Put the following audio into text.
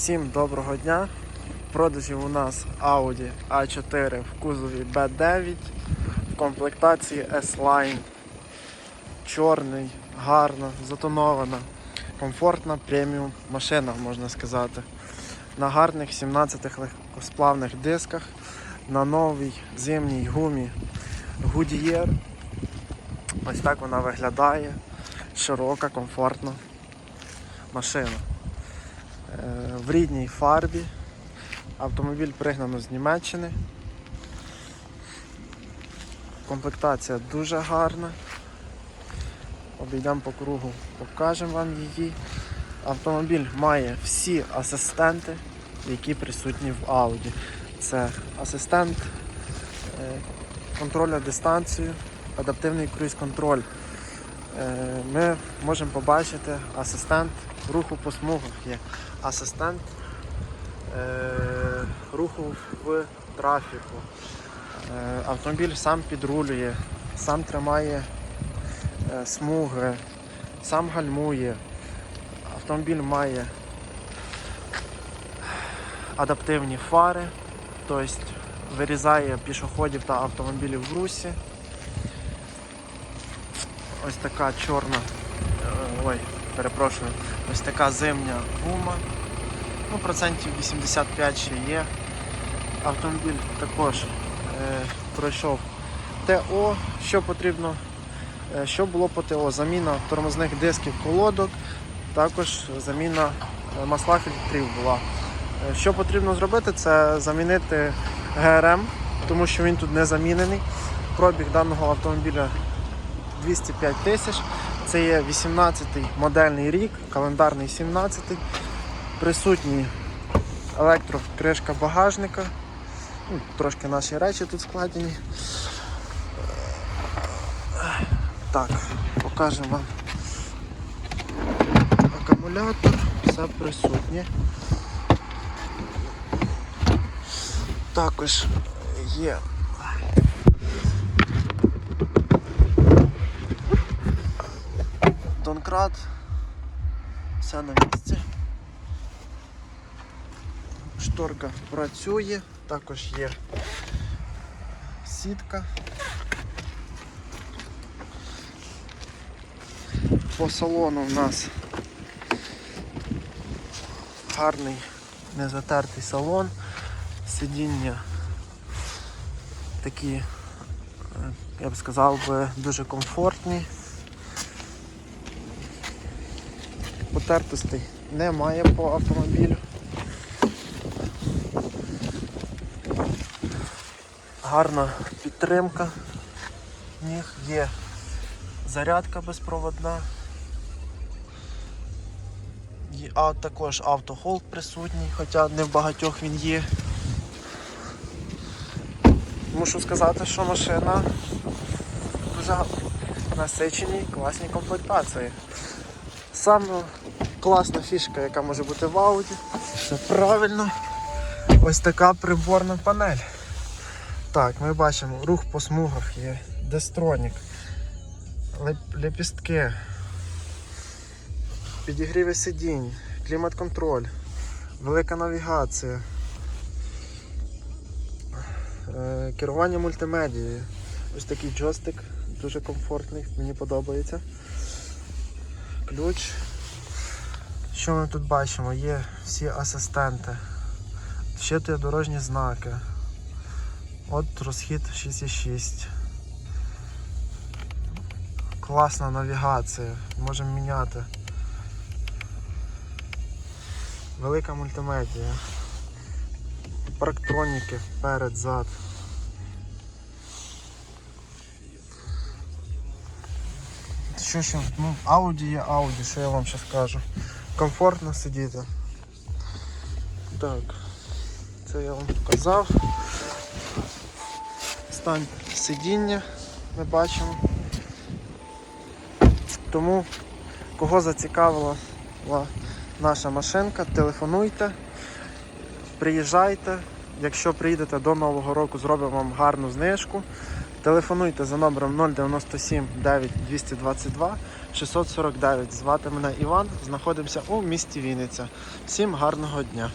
Всім доброго дня. В продажі у нас Audi A4 в кузові B9 в комплектації S-Line. Чорний, гарна, затонована, комфортна преміум машина, можна сказати. На гарних 17 легкосплавних дисках, на новій зимній гумі Goodyear. Ось так вона виглядає. Широка, комфортна машина. В рідній фарбі. Автомобіль пригнано з Німеччини. Комплектація дуже гарна. Обійдемо по кругу, покажемо вам її. Автомобіль має всі асистенти, які присутні в Audi. Це асистент е, контроля дистанцію, адаптивний круїз-контроль. Е, Ми можемо побачити асистент руху по смугах є асистент е, руху в трафіку. Е, автомобіль сам підрулює, сам тримає смуги, сам гальмує. Автомобіль має адаптивні фари, тобто вирізає пішоходів та автомобілів в русі. Ось така чорна, е, ой, перепрошую, ось така зимня гума. Ну, процентів 85 ще є. Автомобіль також е, пройшов ТО, що потрібно, е, що було по ТО, заміна тормозних дисків колодок, також заміна е, масла фільтрів була. Що потрібно зробити, це замінити ГРМ, тому що він тут не замінений. Пробіг даного автомобіля 205 тисяч. Це є 18-й модельний рік, календарний 17-й. Присутній електрокришка багажника. Ну, Трошки наші речі тут складені. Так, покажемо вам акумулятор, все присутнє. Також є Донкрат, все на місці. Шторка працює, також є сітка. По салону в нас гарний незатертий салон, сидіння такі, е, я б сказав би, дуже комфортні. Потертостей немає по автомобілю. Гарна підтримка. Ніг є зарядка безпроводна. А також автохолд присутній, хоча не в багатьох він є. Мушу сказати, що машина дуже насичені, класні комплектації. Саме класна фішка, яка може бути в Audi, це правильно ось така приборна панель. Так, ми бачимо рух по смугах є, дестронік, лепістки, підігріви сидінь, клімат-контроль, велика навігація, е, керування мультимедією. Ось такий джойстик, дуже комфортний, мені подобається. Ключ. Що ми тут бачимо? Є всі асистенти. Щитує дорожні знаки. От розхід 6,6. Класна навігація. Можемо міняти. Велика мультимедія. Парктроніки вперед, зад. Що ще? Ну, Audi є Audi, що я вам ще скажу. Комфортно сидіти. Так, це я вам показав. Стан сидіння ми бачимо. Тому кого зацікавила наша машинка, телефонуйте, приїжджайте. Якщо приїдете до Нового року, зробимо вам гарну знижку. Телефонуйте за номером 097 9 222 649. Звати мене Іван. Знаходимося у місті Вінниця. Всім гарного дня!